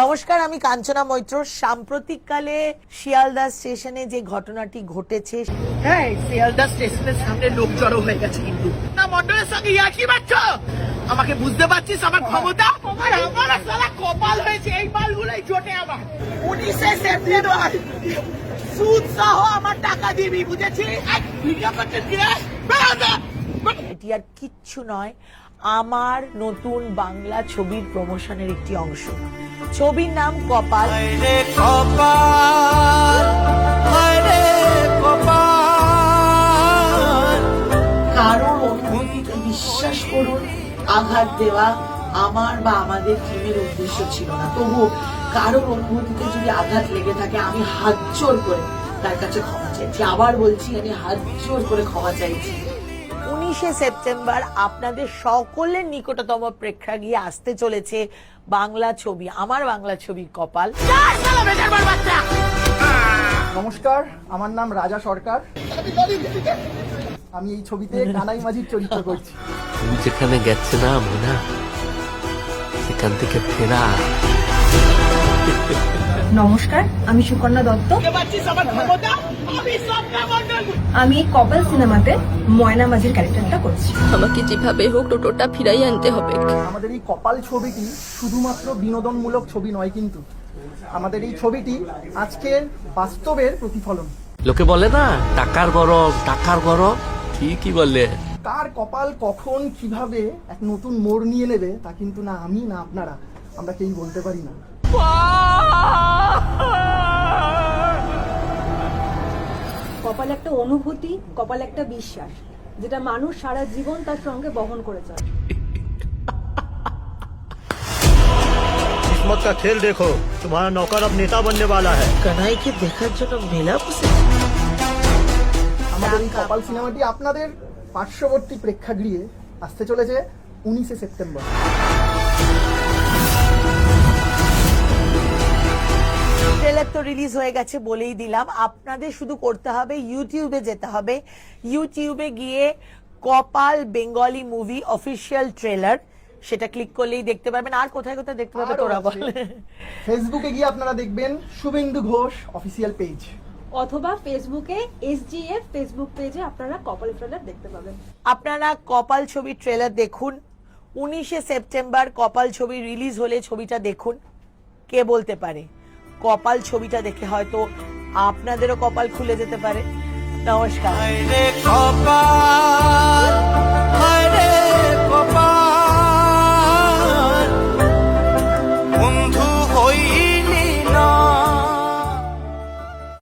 নমস্কার আমি কাঞ্চনা মৈত্র। সাম্প্রতিককালে শিয়ালদা স্টেশনে যে ঘটনাটি ঘটেছে হ্যাঁ শিয়ালদা স্টেশনের সামনে লোক জড়ো হয়ে গেছে কিন্তু। না মন্ডলের সঙ্গে আমাকে বুঝতে পারছিস আমার ক্ষমতা? আর আমার সালা কপাল হয়েছে এই মালগুলোই জোটে আমার। উনিশে সেপ্টেম্বর সুদ সহ আমার টাকা দিবি বুঝেছি এই, ভিডিও করতে দিয়ে এটি আর কিচ্ছু নয়। আমার নতুন বাংলা ছবির প্রমোশনের একটি অংশ। ছবির নাম কপাল। কারোর অনুভূতিকে বিশ্বাস করুন আঘাত দেওয়া আমার বা আমাদের টিমের উদ্দেশ্য ছিল না। তবু কারোর অনুভূতিতে যদি আঘাত লেগে থাকে আমি হাত জোর করে তার কাছে ক্ষমা চাইছি। আবার বলছি আমি হাত জোর করে ক্ষমা চাইছি। উনিশে সেপ্টেম্বর আপনাদের সকলের নিকটতম প্রেক্ষাগৃহে আসতে চলেছে বাংলা ছবি আমার বাংলা ছবি কপাল। নমস্কার আমার নাম রাজা সরকার। আমি এই ছবিতে কানাই মাঝির চরিত্র করছি। তুমি যেখানে গেছে না মোনা সেখান থেকে ফেরা। নমস্কার আমি সুকন্যা দত্ত। আমি কপাল সিনেমাতে ময়না মাঝির ক্যারেক্টারটা করছি। আমাকে যেভাবে হোক টোটোটা ফিরাই আনতে হবে। আমাদের এই কপাল ছবিটি শুধুমাত্র বিনোদনমূলক ছবি নয় কিন্তু আমাদের এই ছবিটি আজকের বাস্তবের প্রতিফলন। লোকে বলে না টাকার গরম টাকার গরম। ঠিকই বলে কার কপাল কখন কীভাবে এক নতুন মোড় নিয়ে নেবে তা কিন্তু না আমি না আপনারা আমরা কেউ বলতে পারি না। কপাল একটা অনুভূতি কপাল একটা বিশ্বাস যেটা মানুষ সারা জীবন তার সঙ্গে বহন করে চলে किस्मत का खेल देखो तुम्हारा नौकर अब नेता बनने वाला है কানাইকে দেখার জন্য মেলা বসেছে আমাদের এই কপাল সিনেমাটি আপনাদের পার্শ্ববর্তী প্রেক্ষাগৃহে আসতে চলেছে উনিশে সেপ্টেম্বর ট্রেলার তো রিলিজ হয়ে গেছে বলেই দিলাম। আপনাদের শুধু করতে হবে ইউটিউবে যেতে হবে। ইউটিউবে গিয়ে Kapal Bengali movie official trailer সেটা ক্লিক করলেই দেখতে পারবেন। আর কোথায় কোথায় দেখতে পাবে আরও তোরা বল। ফেসবুকে গিয়ে আপনারা দেখবেন শুভেন্দু ঘোষ অফিসিয়াল পেজ অথবা ফেসবুকে এসজিএফ ফেসবুক পেজে আপনারা কপাল ট্রেলার দেখতে পাবেন। আপনারা কপাল ছবির ট্রেলার দেখুন। উনিশে সেপ্টেম্বর কপাল ছবি রিলিজ হলে ছবিটা দেখুন। কে বলতে পারে? কপাল ছবিটা দেখে হয়তো আপনাদেরও কপাল খুলে যেতে পারে। নমস্কার।